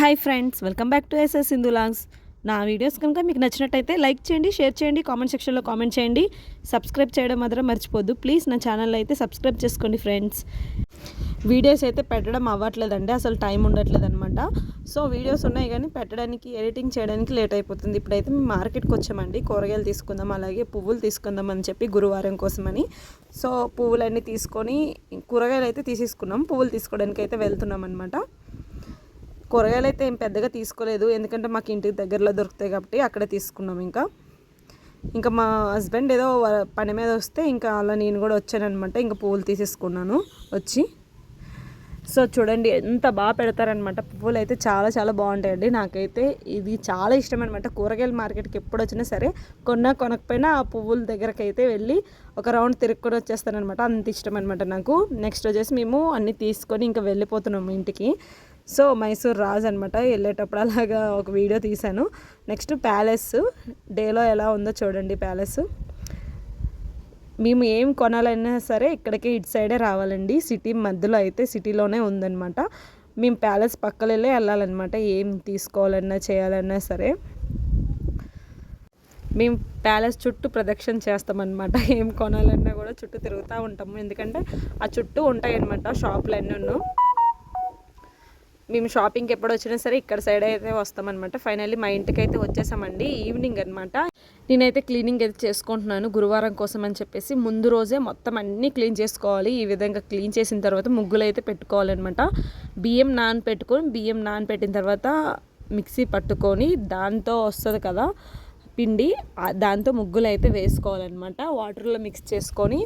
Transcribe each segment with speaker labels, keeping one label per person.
Speaker 1: Hi friends welcome back to SS Sindhu longs. నా videos కనుక మీకు నచ్చినట్టయితే లైక్ చేయండి షేర్ చేయండి కామెంట్ సెక్షన్లో కామెంట్ చేయండి. సబ్స్క్రైబ్ చేయడం మాత్రం మర్చిపోద్దు ప్లీజ్ నా ఛానల్ అయితే సబ్స్క్రైబ్ చేసుకోండి ఫ్రెండ్స్. వీడియోస్ అయితే పెట్టడం అవ్వట్లేదండి అసలు టైం ఉండట్లేదు అనమాట సో వీడియోస్ ఉన్నాయి కానీ పెట్టడానికి ఎడిటింగ్ చేయడానికి లేట్ అయిపోతుంది. ఇప్పుడైతే మేము మార్కెట్కి వచ్చామండి కూరగాయలు తీసుకుందాం అలాగే పువ్వులు తీసుకుందాం అని చెప్పి గురువారం కోసమని. సో పువ్వులన్నీ తీసుకొని కూరగాయలు అయితే తీసేసుకున్నాం పువ్వులు తీసుకోవడానికి అయితే వెళ్తున్నాం అనమాట కూరగాయలు అయితే ఏం పెద్దగా తీసుకోలేదు. ఎందుకంటే మాకు ఇంటికి దగ్గరలో దొరుకుతాయి కాబట్టి అక్కడే తీసుకున్నాం ఇంకా. ఇంకా మా హస్బెండ్ ఏదో పని మీద వస్తే ఇంకా అలా నేను కూడా వచ్చానమాట ఇంకా పువ్వులు తీసేసుకున్నాను వచ్చి. సో చూడండి ఎంత బాగా పెడతారనమాట పువ్వులు అయితే చాలా చాలా బాగుంటాయండి. నాకైతే ఇది చాలా ఇష్టం అనమాట కూరగాయల మార్కెట్కి ఎప్పుడు వచ్చినా సరే కొన్నా కొనకపోయినా ఆ పువ్వుల దగ్గరకు అయితే వెళ్ళి ఒక రౌండ్ తిరుక్కొని వచ్చేస్తానమాట అంత ఇష్టం అనమాట నాకు. నెక్స్ట్ వచ్చేసి మేము అన్నీ తీసుకొని ఇంకా వెళ్ళిపోతున్నాము ఇంటికి. సో మైసూర్ రాజ్ అనమాట వెళ్ళేటప్పుడు అలాగా ఒక వీడియో తీశాను. నెక్స్ట్ ప్యాలెస్ డేలో ఎలా ఉందో చూడండి ప్యాలెస్. మేము ఏం కొనాలన్నా సరే ఇక్కడికి ఇటు సైడే రావాలండి. సిటీ మధ్యలో అయితే సిటీలోనే ఉందన్నమాట. మేము ప్యాలెస్ పక్కన వెళ్ళి వెళ్ళాలన్నమాట. ఏం తీసుకోవాలన్నా చేయాలన్నా సరే. మేము ప్యాలెస్ చుట్టూ ప్రదక్షిణ చేస్తామన్నమాట. ఏం కొనాలన్నా కూడా చుట్టూ తిరుగుతూ ఉంటాము. ఎందుకంటే ఆ చుట్టూ ఉంటాయన్నమాట షాపులు అన్నీ మేము షాపింగ్కి ఎప్పుడు వచ్చినా సరే ఇక్కడ సైడ్ అయితే వస్తామన్నమాట. ఫైనల్లీ మా ఇంటికి అయితే వచ్చేసామండి. ఈవినింగ్ అనమాట నేనైతే క్లీనింగ్ అయితే చేసుకుంటున్నాను గురువారం కోసం అని చెప్పేసి. ముందు రోజే మొత్తం అన్నీ క్లీన్ చేసుకోవాలి. ఈ విధంగా క్లీన్ చేసిన తర్వాత ముగ్గులు అయితే పెట్టుకోవాలన్నమాట. బియ్యం నానపెట్టుకొని బియ్యం నానపెట్టిన తర్వాత మిక్సీ పట్టుకొని దాంతో వస్తుంది కదా పిండి దాంతో ముగ్గులు అయితే వేసుకోవాలన్నమాట. వాటర్లో మిక్స్ చేసుకొని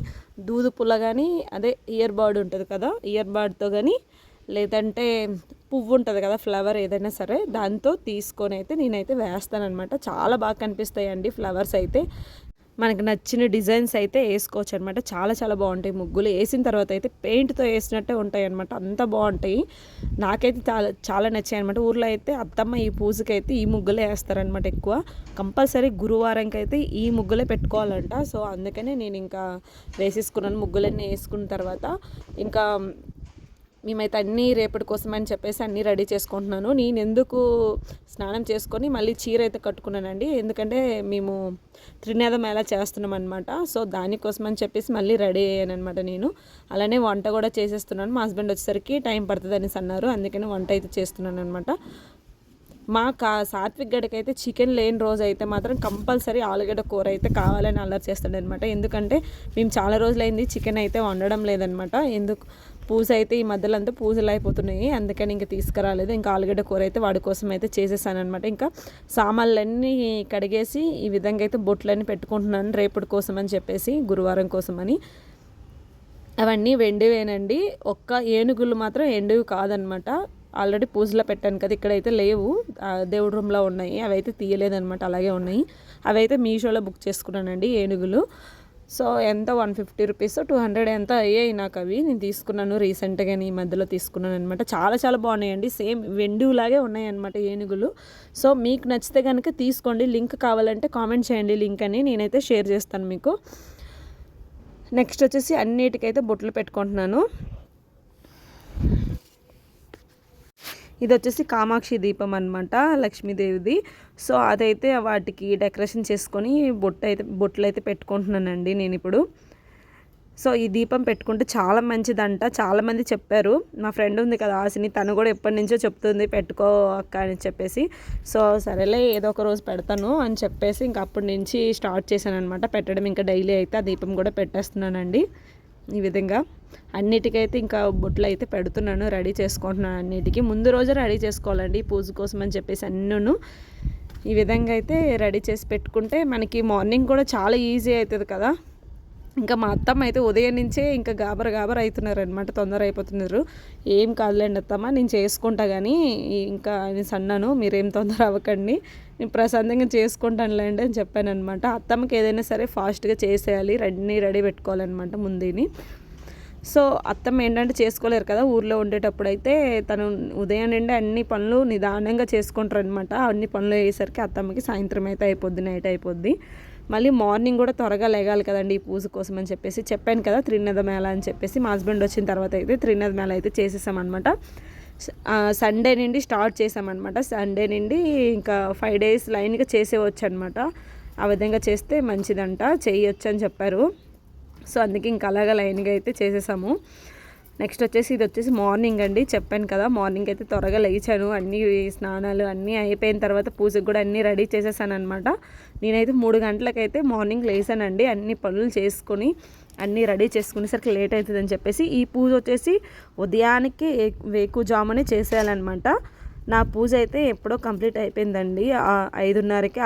Speaker 1: దూదు పుల్ల కానీ అదే ఇయర్ బర్డ్ ఉంటుంది కదా ఇయర్ బర్డ్తో కానీ లేదంటే పువ్వు ఉంటుంది కదా ఫ్లవర్ ఏదైనా సరే దాంతో తీసుకొని అయితే నేనైతే వేస్తాననమాట చాలా బాగా కనిపిస్తాయండి ఫ్లవర్స్ అయితే. మనకు నచ్చిన డిజైన్స్ అయితే వేసుకోవచ్చు అనమాట చాలా చాలా బాగుంటాయి ముగ్గులు. వేసిన తర్వాత అయితే పెయింట్తో వేసినట్టే ఉంటాయి అనమాట అంత బాగుంటాయి. నాకైతే చాలా చాలా నచ్చాయి అనమాట ఊర్లో అయితే అత్తమ్మ ఈ పూజకి అయితే ఈ ముగ్గులే వేస్తారనమాట ఎక్కువ. కంపల్సరీ గురువారంకి అయితే ఈ ముగ్గులే పెట్టుకోవాలంట. సో అందుకనే నేను ఇంకా వేసేసుకున్నాను ముగ్గులన్నీ వేసుకున్న తర్వాత. ఇంకా మేమైతే అన్నీ రేపటి కోసం అని చెప్పేసి అన్నీ రెడీ చేసుకుంటున్నాను. నేను ఎందుకు స్నానం చేసుకొని మళ్ళీ చీర అయితే కట్టుకున్నానండి. ఎందుకంటే మేము త్రినేదం ఎలా చేస్తున్నాం అనమాట సో దానికోసం అని చెప్పేసి మళ్ళీ రెడీ అయ్యాను అనమాట నేను. అలానే వంట కూడా చేసేస్తున్నాను. మా హస్బెండ్ వచ్చేసరికి టైం పడుతుంది అనేసి అన్నారు. అందుకని వంట అయితే చేస్తున్నాను అనమాట మా కా సాత్విక్ గడికి అయితే చికెన్ లేని రోజు అయితే మాత్రం కంపల్సరీ ఆలుగడ్డ కూర అయితే కావాలని అల్లరి చేస్తాడనమాట ఎందుకంటే మేము చాలా రోజులైంది చికెన్ అయితే వండడం లేదనమాట ఎందుకు పూజ అయితే ఈ మధ్యలో అంతా పూజలు అయిపోతున్నాయి. అందుకని ఇంకా తీసుకురాలేదు. ఇంకా ఆలుగడ్డ కూర అయితే వాడి కోసం అయితే చేసేసాను అనమాట ఇంకా సామాన్లన్నీ కడిగేసి ఈ విధంగా అయితే బొట్లన్నీ పెట్టుకుంటున్నాను రేపటి కోసం అని చెప్పేసి గురువారం కోసం అని. అవన్నీ వెండివేనండి. ఒక్క ఏనుగులు మాత్రం ఎండివి కాదనమాట ఆల్రెడీ పూజలో పెట్టాను కదా ఇక్కడైతే లేవు. దేవుడి రూమ్లో ఉన్నాయి. అవి అయితే తీయలేదనమాట అలాగే ఉన్నాయి. అవి అయితే మీషోలో బుక్ చేసుకున్నానండి ఏనుగులు. సో ఎంత? One fifty rupees? Two hundred ఎంత అయ్యాయి నాకు అవి? నేను తీసుకున్నాను రీసెంట్గా ఈ మధ్యలో తీసుకున్నాను అనమాట చాలా చాలా బాగున్నాయండి. సేమ్ వెండులాగే ఉన్నాయి అనమాట ఏనుగులు. సో మీకు నచ్చితే కనుక తీసుకోండి. లింక్ కావాలంటే కామెంట్ చేయండి. లింక్ అని నేనైతే షేర్ చేస్తాను మీకు. నెక్స్ట్ వచ్చేసి అన్నిటికైతే బొట్లు పెట్టుకుంటున్నాను. ఇది వచ్చేసి కామాక్షి దీపం అనమాట లక్ష్మీదేవిది. సో అదైతే వాటికి డెకరేషన్ చేసుకొని బొట్టు అయితే బొట్లు అయితే పెట్టుకుంటున్నానండి నేను ఇప్పుడు సో ఈ దీపం పెట్టుకుంటే చాలా మంచిదంట. చాలామంది చెప్పారు మా ఫ్రెండ్ ఉంది కదా ఆశని తను కూడా ఎప్పటి నుంచో చెప్తుంది పెట్టుకో అక్క అని చెప్పేసి. సో సరేలే ఏదో ఒక రోజు పెడతాను అని చెప్పేసి ఇంక అప్పటి నుంచి స్టార్ట్ చేశాను అనమాట పెట్టడం ఇంకా డైలీ అయితే ఆ దీపం కూడా పెట్టేస్తున్నానండి. ఈ విధంగా. అన్నిటికైతే ఇంకా బొట్లు అయితే పెడుతున్నాను రెడీ చేసుకుంటున్నాను అన్నిటికీ. ముందు రోజు రెడీ చేసుకోవాలండి పూజ కోసం అని చెప్పేసి అన్నీను. ఈ విధంగా అయితే రెడీ చేసి పెట్టుకుంటే మనకి మార్నింగ్ కూడా చాలా ఈజీ అవుతుంది కదా. ఇంకా మా అత్తమ్మ అయితే ఉదయం నుంచే ఇంకా గాబర గాబర అవుతున్నారు అనమాట తొందర అయిపోతున్నారు. ఏం కాదులేండి అత్తమ్మ నేను చేసుకుంటా కానీ ఇంకా నేను సన్నాను మీరేం తొందర అవ్వకండి. నేను ప్రశాంతంగా చేసుకుంటానులేండి అని చెప్పాను అనమాట అత్తమ్మకి ఏదైనా సరే ఫాస్ట్గా చేసేయాలి రెడీ రెడీ పెట్టుకోవాలన్నమాట ముందేని. సో అత్తమ్మ ఏంటంటే చేసుకోలేరు కదా ఊర్లో ఉండేటప్పుడు అయితే తను ఉదయం నుండి అన్ని పనులు నిదానంగా చేసుకుంటారు అనమాట అన్ని పనులు అయ్యేసరికి అత్తమ్మకి సాయంత్రం అయితే అయిపోద్ది నైట్ అయిపోద్ది. మళ్ళీ మార్నింగ్ కూడా త్వరగా లేగాలి కదండి ఈ పూజ కోసం అని చెప్పేసి చెప్పాను కదా త్రినద మేళ అని చెప్పేసి మా హస్బెండ్ వచ్చిన తర్వాత అయితే త్రినద మేళ అయితే చేసేసామన్నమాట. సండే నుండి స్టార్ట్ చేసామన్నమాట. సండే నుండి ఇంకా ఫైవ్ డేస్ లైన్గా చేసేవచ్చు అనమాట ఆ విధంగా చేస్తే మంచిదంట చేయొచ్చు అని చెప్పారు. సో అందుకే ఇంకా అలాగా లైన్గా అయితే చేసేసాము. నెక్స్ట్ వచ్చేసి ఇది వచ్చేసి మార్నింగ్ అండి. చెప్పాను కదా మార్నింగ్ అయితే త్వరగా లేచాను. అన్ని స్నానాలు అన్నీ అయిపోయిన తర్వాత పూజకు కూడా అన్నీ రెడీ చేసేసాను అనమాట నేనైతే మూడు గంటలకైతే మార్నింగ్ లేసానండి. అన్ని పనులు చేసుకొని అన్నీ రెడీ చేసుకునేసరికి లేట్ అవుతుందని చెప్పేసి ఈ పూజ వచ్చేసి ఉదయానికి వేకుజామునే చేసేయాలన్నమాట. నా పూజ అయితే ఎప్పుడో కంప్లీట్ అయిపోయిందండి. ఐదున్నరకి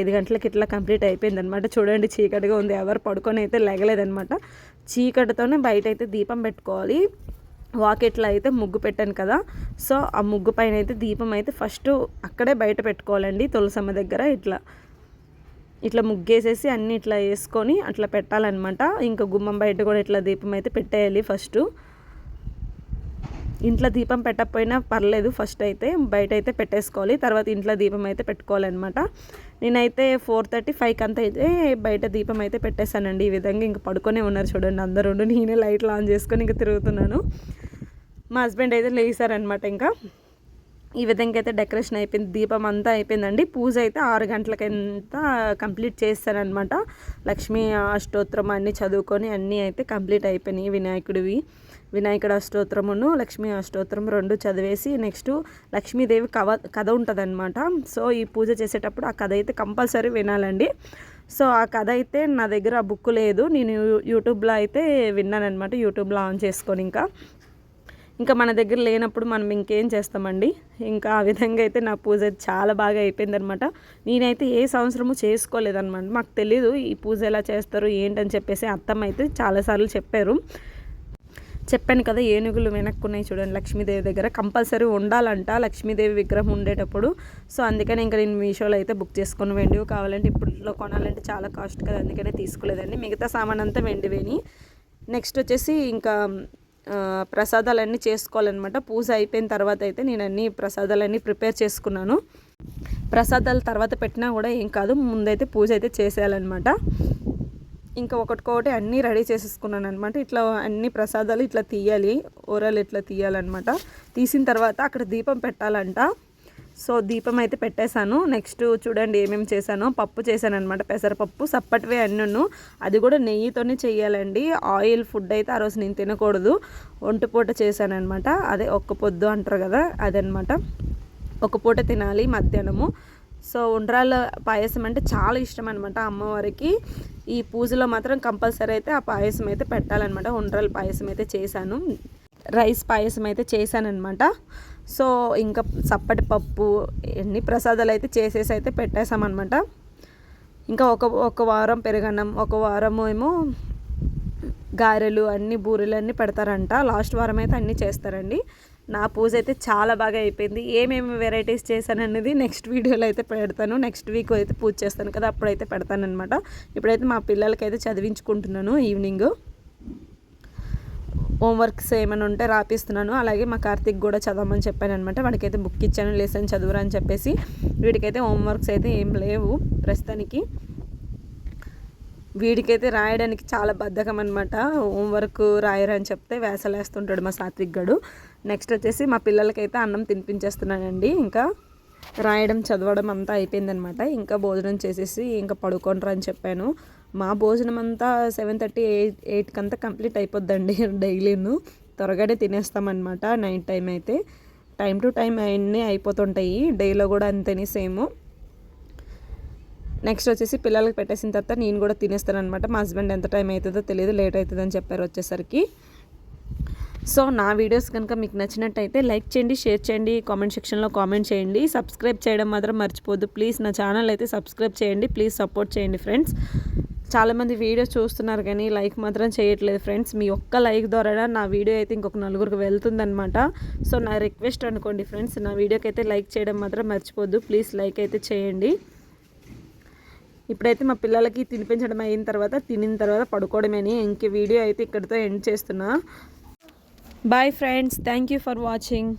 Speaker 1: ఐదు గంటలకి ఇట్లా కంప్లీట్ అయిపోయింది అనమాట చూడండి చీకటిగా ఉంది. ఎవరు పడుకొని అయితే లేగలేదనమాట చీకటితోనే బయట అయితే దీపం పెట్టుకోవాలి. వాకెట్లో అయితే ముగ్గు పెట్టాను కదా. సో ఆ ముగ్గు పైన అయితే దీపం అయితే ఫస్ట్ అక్కడే బయట పెట్టుకోవాలండి తులసమ్మ దగ్గర. ఇట్లా ఇట్లా ముగ్గేసేసి అన్నీ ఇట్లా వేసుకొని అట్లా పెట్టాలన్నమాట. ఇంకా గుమ్మం బయట కూడా ఇట్లా దీపం అయితే పెట్టేయాలి ఫస్ట్. ఇంట్లో దీపం పెట్టకపోయినా పర్లేదు ఫస్ట్ అయితే బయట అయితే పెట్టేసుకోవాలి. తర్వాత ఇంట్లో దీపం అయితే పెట్టుకోవాలన్నమాట. నేనైతే ఫోర్ థర్టీ ఫైవ్కి అంతా అయితే బయట దీపం అయితే పెట్టేశానండి. ఈ విధంగా ఇంక పడుకొనే ఉన్నారు చూడండి అందరూ నేనే లైట్లు ఆన్ చేసుకొని ఇంకా తిరుగుతున్నాను. మా హస్బెండ్ అయితే లేసారనమాట ఇంకా. ఈ విధంగా అయితే డెకరేషన్ అయిపోయింది దీపం అంతా అయిపోయిందండి. పూజ అయితే ఆరు గంటలకంతా కంప్లీట్ చేస్తారనమాట లక్ష్మీ అష్టోత్తరం అన్నీ చదువుకొని అన్నీ అయితే కంప్లీట్ అయిపోయినాయి వినాయకుడివి. వినాయకుడు అష్టోత్తరమును లక్ష్మీ అష్టోత్తరం రెండు చదివేసి నెక్స్ట్ లక్ష్మీదేవి కవ కథ ఉంటుందన్నమాట. సో ఈ పూజ చేసేటప్పుడు ఆ కథ అయితే కంపల్సరీ వినాలండి. సో ఆ కథ అయితే నా దగ్గర ఆ బుక్ లేదు. నేను యూట్యూబ్లో అయితే విన్నానమాట యూట్యూబ్లో ఆన్ చేసుకొని ఇంకా ఇంకా మన దగ్గర లేనప్పుడు మనం ఇంకేం చేస్తామండి? ఇంకా ఆ విధంగా అయితే నా పూజ చాలా బాగా అయిపోయిందనమాట నేనైతే ఏ సంవత్సరము చేసుకోలేదన్నమాట. మాకు తెలీదు ఈ పూజ ఎలా చేస్తారు ఏంటని చెప్పేసి అత్తమ్మ అయితే చాలాసార్లు చెప్పారు. చెప్పాను కదా ఏనుగులు వెనక్కున్నాయి చూడండి లక్ష్మీదేవి దగ్గర. కంపల్సరీ ఉండాలంట లక్ష్మీదేవి విగ్రహం ఉండేటప్పుడు. సో అందుకని ఇంకా నేను మీషోలో అయితే బుక్ చేసుకుని వెండివి కావాలంటే ఇప్పుడులో కొనాలంటే చాలా కాస్ట్ కదా అందుకనే తీసుకోలేదండి. మిగతా సామాన్ అంతా వెండివేని. నెక్స్ట్ వచ్చేసి ఇంకా ప్రసాదాలన్నీ చేసుకోవాలన్నమాట. పూజ అయిపోయిన తర్వాత అయితే నేను అన్ని ప్రసాదాలన్నీ ప్రిపేర్ చేసుకున్నాను. ప్రసాదాల తర్వాత పెట్టినా కూడా ఏం కాదు ముందైతే పూజ అయితే చేసేయాలన్నమాట. ఇంకా ఒకటికొకటి అన్నీ రెడీ చేసేసుకున్నాను అనమాట ఇట్లా అన్ని ప్రసాదాలు ఇట్లా తీయాలి ఓరలు ఇట్లా తీయాలన్నమాట. తీసిన తర్వాత అక్కడ దీపం పెట్టాలంట. సో దీపం అయితే పెట్టేశాను. నెక్స్ట్ చూడండి ఏమేమి చేశానో. పప్పు చేశాను అనమాట పెసరపప్పు సప్పటివే అన్నును. అది కూడా నెయ్యితోనే చేయాలండి ఆయిల్ ఫుడ్ అయితే ఆ రోజు నేను తినకూడదు. ఒంటిపూట చేశాను అనమాట అదే ఒక్క పొద్దు అంటారు కదా అదనమాట ఒక పూట తినాలి మధ్యాహ్నము. సో ఉండ్రాల పాయసం అంటే చాలా ఇష్టం అనమాట అమ్మవారికి. ఈ పూజలో మాత్రం కంపల్సరీ అయితే ఆ పాయసం అయితే పెట్టాలన్నమాట. ఉండ్రాల పాయసం అయితే చేశాను. రైస్ పాయసం అయితే చేశానమాట సో ఇంకా చప్పటి పప్పు ఎన్ని ప్రసాదాలు అయితే చేసేసి అయితే పెట్టేశామన్నమాట. ఇంకా ఒక ఒక వారం పెరగన్నం ఒక వారము ఏమో గారెలు అన్ని బూరెలు అన్నీ పెడతారంట. లాస్ట్ వారం అయితే అన్నీ చేస్తారండి. నా పూజ అయితే చాలా బాగా అయిపోయింది. ఏమేమి వెరైటీస్ చేశాను అనేది నెక్స్ట్ వీడియోలో అయితే పెడతాను. నెక్స్ట్ వీక్ అయితే పూజ చేస్తాను కదా అప్పుడైతే పెడతానమాట ఇప్పుడైతే మా పిల్లలకైతే చదివించుకుంటున్నాను ఈవినింగ్. హోంవర్క్స్ ఏమైనా ఉంటే రాపిస్తున్నాను. అలాగే మా కార్తిక్ కూడా చదవమని చెప్పాను అనమాట వాడికైతే బుక్ ఇచ్చాను లెసన్ చదువురా అని చెప్పేసి. వీడికైతే హోంవర్క్స్ అయితే ఏం లేవు ప్రస్తుతానికి. వీడికైతే రాయడానికి చాలా బద్ధకం అనమాట హోంవర్క్ రాయరని చెప్తే వేసలేస్తుంటాడు మా సాత్విక్ గడు. నెక్స్ట్ వచ్చేసి మా పిల్లలకైతే అన్నం తినిపించేస్తున్నానండి. ఇంకా రాయడం చదవడం అంతా అయిపోయిందనమాట ఇంకా భోజనం చేసేసి ఇంకా పడుకోండ్రా అని చెప్పాను. మా భోజనం అంతా సెవెన్ థర్టీ ఎయిట్ ఎయిట్కి అంతా కంప్లీట్ అయిపోద్దండి డైలీను. త్వరగానే తినేస్తామన్నమాట నైట్ టైం అయితే. టైం టు టైం అన్నీ అయిపోతుంటాయి. డైలో కూడా అంతేనే సేమ్. నెక్స్ట్ వచ్చేసి పిల్లలకి పెట్టేసిన తర్వాత నేను కూడా తినేస్తాను అనమాట మా హస్బెండ్ ఎంత టైం అవుతుందో తెలియదు లేట్ అవుతుందని చెప్పారు వచ్చేసరికి. సో నా వీడియోస్ కనుక మీకు నచ్చినట్టయితే లైక్ చేయండి షేర్ చేయండి కామెంట్ సెక్షన్లో కామెంట్ చేయండి. సబ్స్క్రైబ్ చేయడం మాత్రం మర్చిపోద్దు ప్లీజ్ నా ఛానల్ అయితే సబ్స్క్రైబ్ చేయండి ప్లీజ్ సపోర్ట్ చేయండి ఫ్రెండ్స్. చాలామంది వీడియో చూస్తున్నారు కానీ లైక్ మాత్రం చేయట్లేదు ఫ్రెండ్స్. మీ ఒక్క లైక్ ద్వారా నా వీడియో అయితే ఇంకొక నలుగురికి వెళ్తుందనమాట సో నా రిక్వెస్ట్ అనుకోండి ఫ్రెండ్స్ నా వీడియోకి అయితే లైక్ చేయడం మాత్రం మర్చిపోద్దు. ప్లీజ్ లైక్ అయితే చేయండి. ఇప్పుడైతే మా పిల్లలకి తినిపించడం అయిన తర్వాత తినిన తర్వాత పడుకోవడమని ఇంక వీడియో అయితే ఇక్కడితో ఎండ్ చేస్తున్నా. Bye friends thank you for watching